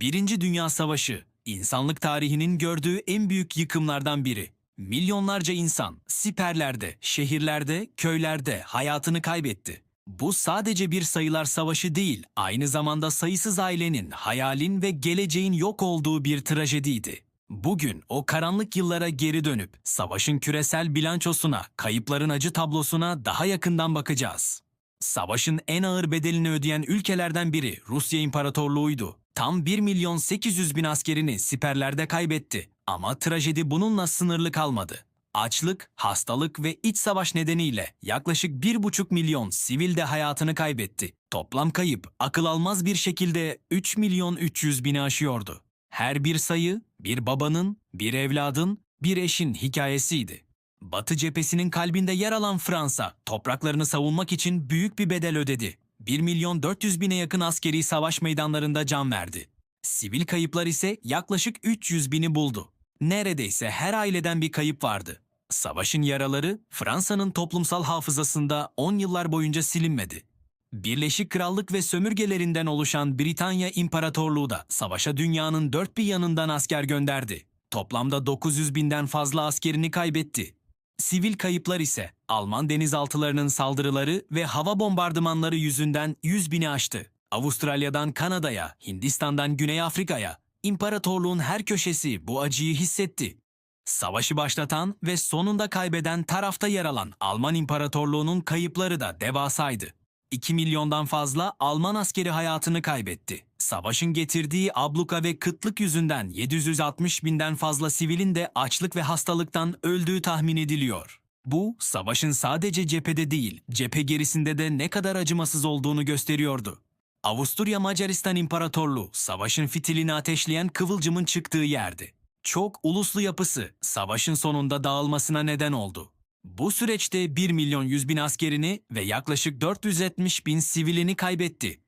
Birinci Dünya Savaşı, insanlık tarihinin gördüğü en büyük yıkımlardan biri. Milyonlarca insan siperlerde, şehirlerde, köylerde hayatını kaybetti. Bu sadece bir sayılar savaşı değil, aynı zamanda sayısız ailenin, hayalin ve geleceğin yok olduğu bir trajediydi. Bugün o karanlık yıllara geri dönüp savaşın küresel bilançosuna, kayıpların acı tablosuna daha yakından bakacağız. Savaşın en ağır bedelini ödeyen ülkelerden biri Rusya İmparatorluğu'ydu. Tam 1 milyon 800 bin askerini siperlerde kaybetti. Ama trajedi bununla sınırlı kalmadı. Açlık, hastalık ve iç savaş nedeniyle yaklaşık 1,5 milyon sivil de hayatını kaybetti. Toplam kayıp akıl almaz bir şekilde 3 milyon 300 bini aşıyordu. Her bir sayı bir babanın, bir evladın, bir eşin hikayesiydi. Batı cephesinin kalbinde yer alan Fransa, topraklarını savunmak için büyük bir bedel ödedi. 1 milyon 400 bine yakın askeri savaş meydanlarında can verdi. Sivil kayıplar ise yaklaşık 300 bini buldu. Neredeyse her aileden bir kayıp vardı. Savaşın yaraları Fransa'nın toplumsal hafızasında 10 yıllar boyunca silinmedi. Birleşik Krallık ve sömürgelerinden oluşan Britanya İmparatorluğu da savaşa dünyanın dört bir yanından asker gönderdi. Toplamda 900 binden fazla askerini kaybetti. Sivil kayıplar ise Alman denizaltılarının saldırıları ve hava bombardımanları yüzünden 100 bini aştı. Avustralya'dan Kanada'ya, Hindistan'dan Güney Afrika'ya, imparatorluğun her köşesi bu acıyı hissetti. Savaşı başlatan ve sonunda kaybeden tarafta yer alan Alman İmparatorluğu'nun kayıpları da devasaydı. 2 milyondan fazla Alman askeri hayatını kaybetti. Savaşın getirdiği abluka ve kıtlık yüzünden 760 binden fazla sivilin de açlık ve hastalıktan öldüğü tahmin ediliyor. Bu, savaşın sadece cephede değil, cephe gerisinde de ne kadar acımasız olduğunu gösteriyordu. Avusturya Macaristan İmparatorluğu, savaşın fitilini ateşleyen kıvılcımın çıktığı yerdi. Çok uluslu yapısı, savaşın sonunda dağılmasına neden oldu. Bu süreçte 1 milyon 100 bin askerini ve yaklaşık 470 bin sivilini kaybetti.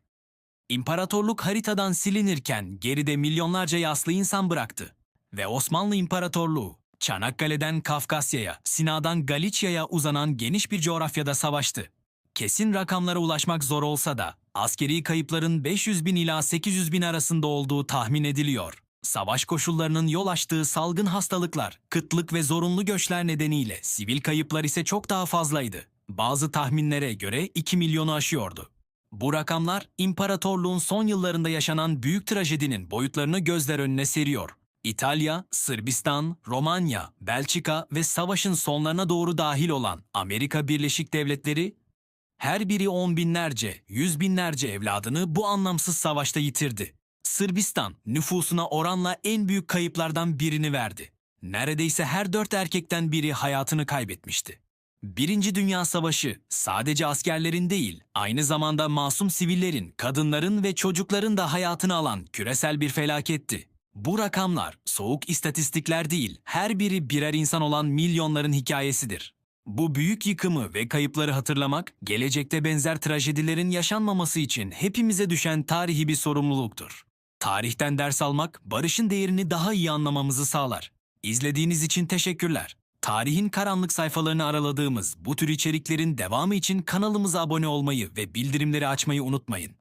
İmparatorluk haritadan silinirken geride milyonlarca yaslı insan bıraktı. Ve Osmanlı İmparatorluğu, Çanakkale'den Kafkasya'ya, Sina'dan Galicia'ya uzanan geniş bir coğrafyada savaştı. Kesin rakamlara ulaşmak zor olsa da askeri kayıpların 500 bin ila 800 bin arasında olduğu tahmin ediliyor. Savaş koşullarının yol açtığı salgın hastalıklar, kıtlık ve zorunlu göçler nedeniyle sivil kayıplar ise çok daha fazlaydı. Bazı tahminlere göre 2 milyonu aşıyordu. Bu rakamlar imparatorluğun son yıllarında yaşanan büyük trajedinin boyutlarını gözler önüne seriyor. İtalya, Sırbistan, Romanya, Belçika ve savaşın sonlarına doğru dahil olan Amerika Birleşik Devletleri her biri on binlerce, yüz binlerce evladını bu anlamsız savaşta yitirdi. Sırbistan nüfusuna oranla en büyük kayıplardan birini verdi. Neredeyse her dört erkekten biri hayatını kaybetmişti. Birinci Dünya Savaşı sadece askerlerin değil, aynı zamanda masum sivillerin, kadınların ve çocukların da hayatını alan küresel bir felaketti. Bu rakamlar soğuk istatistikler değil, her biri birer insan olan milyonların hikayesidir. Bu büyük yıkımı ve kayıpları hatırlamak, gelecekte benzer trajedilerin yaşanmaması için hepimize düşen tarihi bir sorumluluktur. Tarihten ders almak, barışın değerini daha iyi anlamamızı sağlar. İzlediğiniz için teşekkürler. Tarihin karanlık sayfalarını araladığımız bu tür içeriklerin devamı için kanalımıza abone olmayı ve bildirimleri açmayı unutmayın.